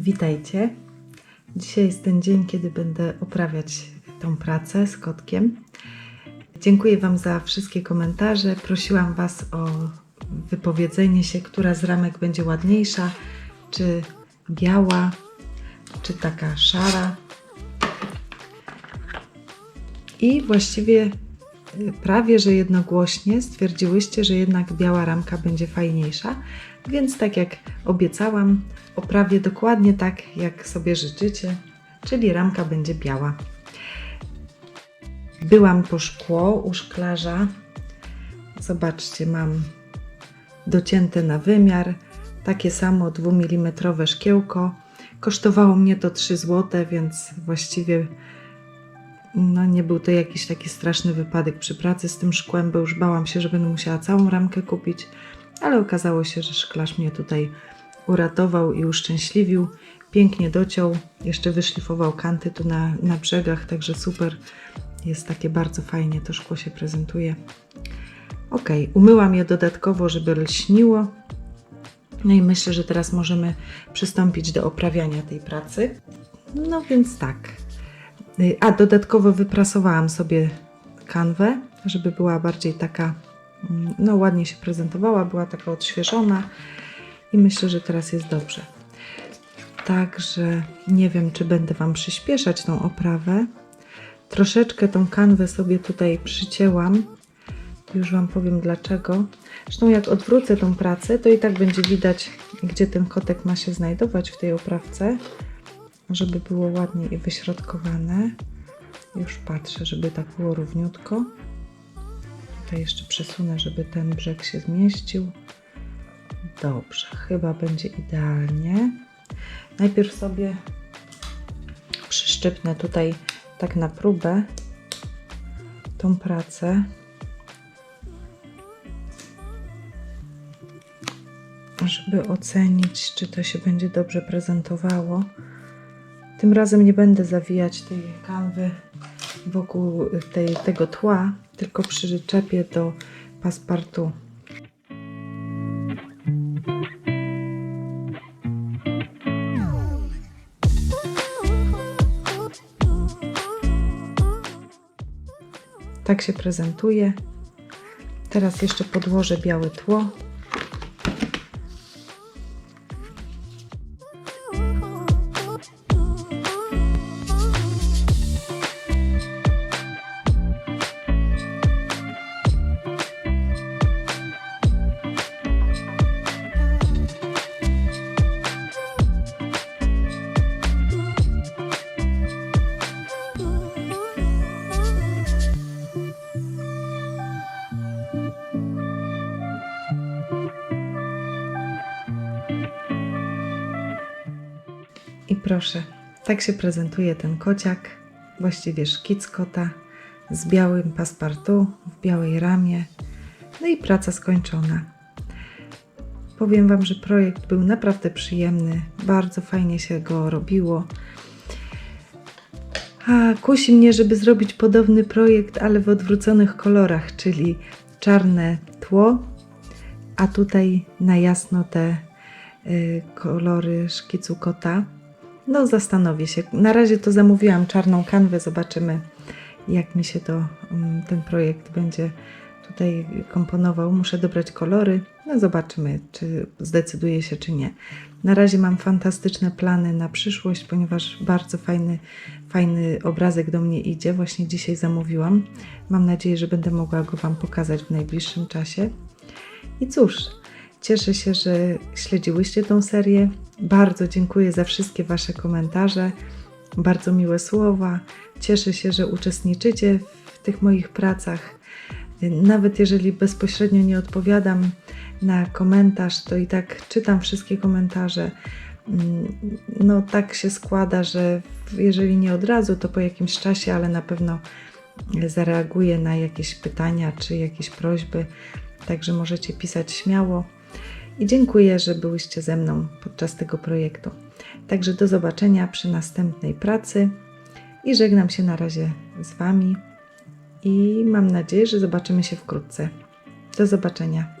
Witajcie. Dzisiaj jest ten dzień, kiedy będę oprawiać tą pracę z kotkiem. Dziękuję Wam za wszystkie komentarze. Prosiłam Was o wypowiedzenie się, która z ramek będzie ładniejsza, czy biała, czy taka szara. I właściwie prawie że jednogłośnie stwierdziłyście, że jednak biała ramka będzie fajniejsza. Więc tak jak obiecałam, oprawię dokładnie tak, jak sobie życzycie, czyli ramka będzie biała. Byłam po szkło u szklarza. Zobaczcie, mam docięte na wymiar, takie samo 2 mm szkiełko. Kosztowało mnie to 3 zł, więc właściwie no nie był to jakiś taki straszny wypadek przy pracy z tym szkłem, bo już bałam się, że będę musiała całą ramkę kupić, ale okazało się, że szklarz mnie tutaj uratował i uszczęśliwił. Pięknie dociął, jeszcze wyszlifował kanty tu na, na brzegach, także super. Jest takie bardzo fajnie, to szkło się prezentuje. Ok, umyłam je dodatkowo, żeby lśniło. No i myślę, że teraz możemy przystąpić do oprawiania tej pracy. No więc tak. Y, A dodatkowo wyprasowałam sobie kanwę, żeby była bardziej taka, mm, no ładnie się prezentowała, była taka odświeżona i myślę, że teraz jest dobrze. Także nie wiem, czy będę Wam przyspieszać tą oprawę. Troszeczkę tą kanwę sobie tutaj przycięłam. Już Wam powiem dlaczego. Zresztą jak odwrócę tą pracę, to i tak będzie widać, gdzie ten kotek ma się znajdować w tej oprawce, żeby było ładnie i wyśrodkowane. Już patrzę, żeby tak było równiutko. Tutaj jeszcze przesunę, żeby ten brzeg się zmieścił. Dobrze, chyba będzie idealnie. Najpierw sobie przyszczypnę tutaj tak na próbę tą pracę. Żeby ocenić, czy to się będzie dobrze prezentowało. Tym razem nie będę zawijać tej kanwy wokół tej, tego tła, tylko przyczepię do paspartu. Tak się prezentuje. Teraz jeszcze podłożę białe tło. Proszę, tak się prezentuje ten kociak, właściwie szkic kota z białym paspartu w białej ramie. No i praca skończona. Powiem Wam, że projekt był naprawdę przyjemny, bardzo fajnie się go robiło. A kusi mnie, żeby zrobić podobny projekt, ale w odwróconych kolorach, czyli czarne tło, a tutaj na jasno te y, kolory szkicu kota. No, zastanowię się. Na razie to zamówiłam czarną kanwę. Zobaczymy, jak mi się to mm, ten projekt będzie tutaj komponował. Muszę dobrać kolory. No, zobaczymy, czy zdecyduję się, czy nie. Na razie mam fantastyczne plany na przyszłość, ponieważ bardzo fajny, fajny obrazek do mnie idzie. Właśnie dzisiaj zamówiłam. Mam nadzieję, że będę mogła go Wam pokazać w najbliższym czasie. I cóż, Cieszę się, że śledziłyście tą serię. Bardzo dziękuję za wszystkie Wasze komentarze, bardzo miłe słowa. Cieszę się, że uczestniczycie w tych moich pracach. Nawet jeżeli bezpośrednio nie odpowiadam na komentarz, to i tak czytam wszystkie komentarze. No, tak się składa, że jeżeli nie od razu, to po jakimś czasie, ale na pewno zareaguję na jakieś pytania czy jakieś prośby. Także możecie pisać śmiało i dziękuję, że byłyście ze mną podczas tego projektu. Także do zobaczenia przy następnej pracy i żegnam się na razie z Wami i mam nadzieję, że zobaczymy się wkrótce. Do zobaczenia.